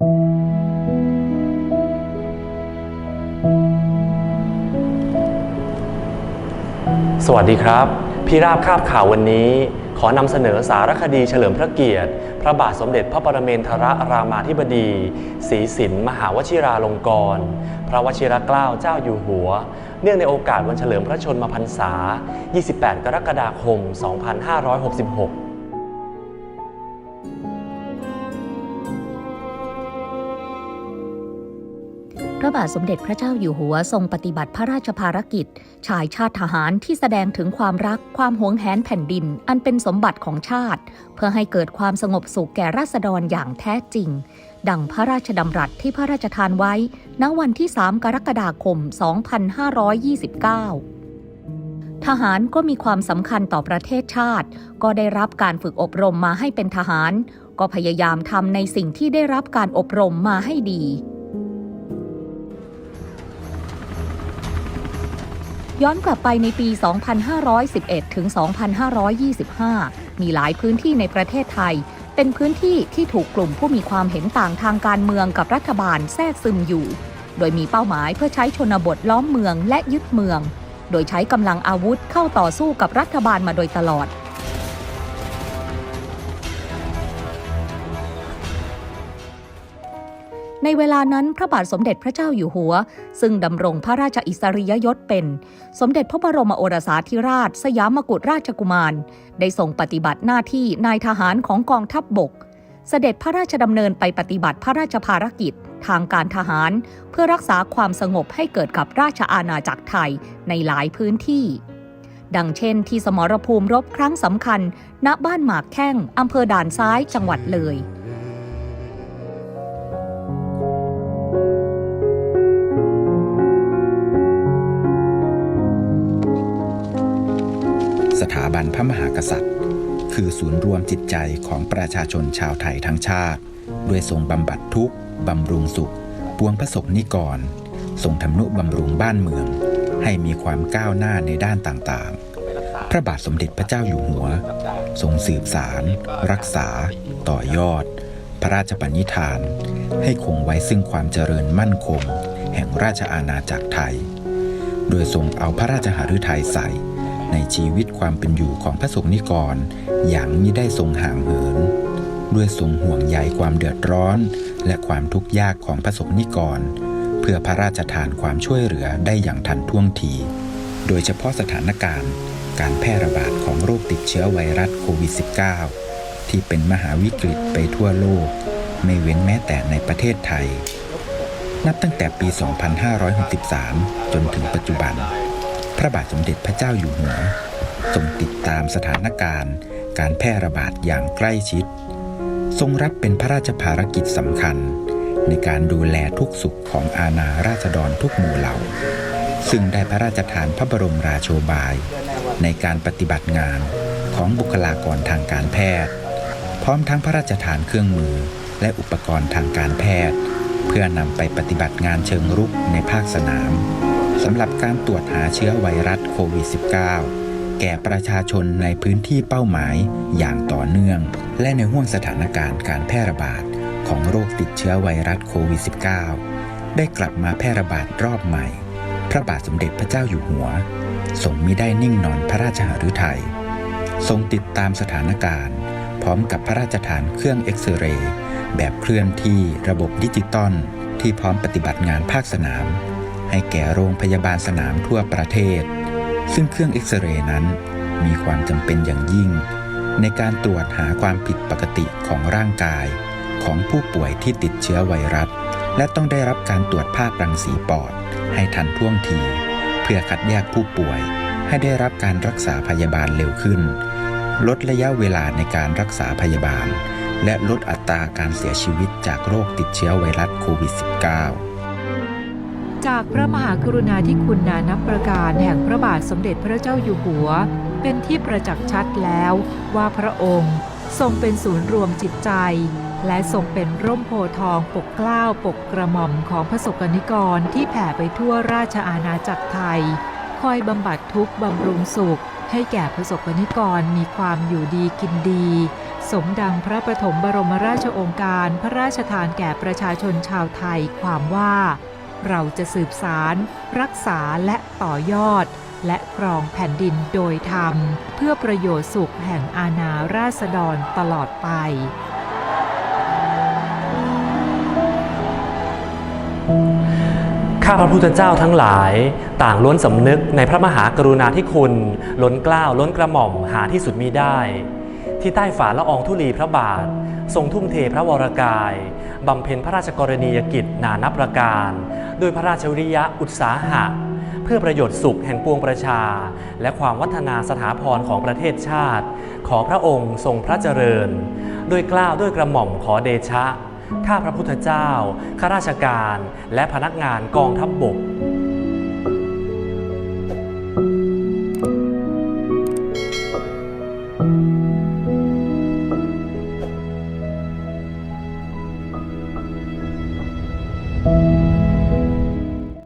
สวัสดีครับ พี่ราบคาบข่าววันนี้ ขอนำเสนอสารคดีเฉลิมพระเกียรติ พระบาทสมเด็จพระปรเมนทรรามาธิบดีศรีสินมหาวชิราลงกรณพระวชิรเกล้าเจ้าอยู่หัว เนื่องในโอกาสวันเฉลิมพระชนมพรรษา 28 กรกฎาคม 2566 พระบาทสมเด็จพระเจ้าอยู่หัวทรงปฏิบัติพระราชภารกิจ ชายชาติทหารที่แสดงถึงความรักความหวงแหนแผ่นดิน อันเป็นสมบัติของชาติ เพื่อให้เกิดความสงบสุขแก่ราษฎรอย่างแท้จริง ดังพระราชดำรัสที่พระราชทานไว้ ณ วันที่ 3 กรกฎาคม 2529ทหารก็มีความสำคัญต่อประเทศชาติ ก็ได้รับการฝึกอบรมมาให้เป็นทหาร ก็พยายามทำในสิ่งที่ได้รับการอบรมมาให้ดี ย้อนกลับไปในปี 2511 ถึง 2525 มีหลายพื้นที่ในประเทศไทย เป็นพื้นที่ที่ถูกกลุ่มผู้มีความเห็นต่างทางการเมืองกับรัฐบาลแทรกซึมอยู่ โดยมีเป้าหมายเพื่อใช้ชนบทล้อมเมืองและยึดเมือง โดยใช้กำลังอาวุธเข้าต่อสู้กับรัฐบาลมาโดยตลอด ในเวลานั้นพระบาทสมเด็จพระเจ้าอยู่หัว ซึ่งดำรงพระราชอิสริยยศเป็น สมเด็จพระบรมโอรสาธิราช สยามกุฎราชกุมาร ได้ทรงปฏิบัติหน้าที่นายทหารของกองทัพบบก เสด็จพระราชดำเนินไปปฏิบัติพระราชภารกิจ ทางการทหาร เพื่อรักษาความสงบให้เกิดกับราชอาณาจักรไทยในหลายพื้นที่ดังเช่นที่สมรภูมิรบครั้งสำคัญ ณ บ้านหมากแข้ง อำเภอด่านซ้าย จังหวัดเลย สถาบันพระมหากษัตริย์ คือศูนย์รวมจิตใจของประชาชนชาวไทยทั้งชาติ ด้วยทรงบำบัดทุกข์บำรุงสุข ปวงพระสงนิกรทรงทำนุบำรุงบ้านเมือง ให้มีความก้าวหน้าในด้านต่างๆ พระบาทสมเด็จพระเจ้าอยู่หัว ทรงสืบสาร รักษา ต่อยอด พระราชปณิธาน ให้คงไว้ซึ่งความเจริญมั่นคง แห่งราชอาณาจักรไทย โดยทรงเอาพระราชหฤทัยใส่ ในชีวิตความเป็นอยู่ของพระสงฆ์นิกร อย่างมิได้ทรงห่างเหิน ด้วยทรงห่วงใยความเดือดร้อน และความทุกข์ยากของพระสงฆ์นิกร เพื่อพระราชทานความช่วยเหลือได้อย่างทันท่วงที โดยเฉพาะสถานการณ์ การแพร่ระบาดของโรคติดเชื้อไวรัสโควิด -19 ที่เป็นมหาวิกฤตไปทั่วโลก ไม่เว้นแม้แต่ในประเทศไทย นับตั้งแต่ปี 2563 จนถึงปัจจุบัน พระบาทสมเด็จพระเจ้าอยู่หัวทรงติดตามสถานการณ์ การแพร่ระบาดอย่างใกล้ชิด ทรงรับเป็นพระราชภารกิจสำคัญ ในการดูแลทุกสุขของอาณาราษฎรทุกหมู่เหล่า ซึ่งได้พระราชทานพระบรมราโชบาย ในการปฏิบัติงานของบุคลากรทางการแพทย์ พร้อมทั้งพระราชทานเครื่องมือและอุปกรณ์ทางการแพทย์ เพื่อนำไปปฏิบัติงานเชิงรุกในภาคสนามำหรับการตรวจหาเชื้อไวรัสโควิด -19 แก่ประชาชนในพื้นที่เป้าหมายอย่างต่อเนื่อง และในห่วงสถานการณ์การแพร่ระบาดของโรคติดเชื้อไวรัสโควิด -19 ได้กลับมาแพร่ระบาดรอบใหม่ พระบาทสมเด็จพระเจ้าอยู่หัวทรงมิได้นิ่งนอนพระราชหฤทัยทรงติดตามสถานการณ์ พร้อมกับพระราชทานเครื่องเอ็กซเรย์แบบเคลื่อนที่ระบบดิจิตอลที่พร้อมปฏิบัติงานภาคสนาม ให้แก่โรงพยาบาลสนามทั่วประเทศ ซึ่งเครื่องเอ็กซเรย์นั้น มีความจำเป็นอย่างยิ่ง ในการตรวจหาความผิดปกติของร่างกาย ของผู้ป่วยที่ติดเชื้อไวรัส และต้องได้รับการตรวจภาพรังสีปอด ให้ทันท่วงที เพื่อคัดแยกผู้ป่วย ให้ได้รับการรักษาพยาบาลเร็วขึ้น ลดระยะเวลาในการรักษาพยาบาลและลดอัตราการเสียชีวิตจากโรคติดเชื้อไวรัสโควิด -19 จากพระมหากรุณาธิคุณนานับประการแห่งพระบาทสมเด็จพระเจ้าอยู่หัว เป็นที่ประจักษ์ชัดแล้วว่าพระองค์ทรงเป็นศูนย์รวมจิตใจ และทรงเป็นร่มโพธิ์ทองปกเกล้าปกกระหม่อมของพระสกนิกรที่แผ่ไปทั่วราชอาณาจักรไทย คอยบำบัดทุกข์บำรุงสุข ให้แก่พระสกนิกรมีความอยู่ดีกินดี สมดังพระปฐมบรมราชโองการพระราชทานแก่ประชาชนชาวไทยความว่า เราจะสืบสารรักษาและต่อยอด และครองแผ่นดินโดยธรรม เพื่อประโยชน์สุขแห่งอาณาราษฎรตลอดไปข้าพระพุทธเจ้าทั้งหลายต่างล้วนสำนึกในพระมหากรุณาธิคุณ ล้นกล้าล้นกระหม่อมหาที่สุดมีได้ ที่ใต้ฝ่าละอองธุลีพระบาท ทรงทุ่มเทพระวรกาย บำเพ็ญพระราชกรณียกิจนานับประการ ด้วยพระราชวิริยะอุตสาหะ เพื่อประโยชน์สุขแห่งปวงประชา และความวัฒนาสถาพรของประเทศชาติ ขอพระองค์ทรงพระเจริญ ด้วยกล้าวด้วยกระหม่อมขอเดชะ ข้าพระพุทธเจ้าข้าราชการ และพนักงานกองทัพบบก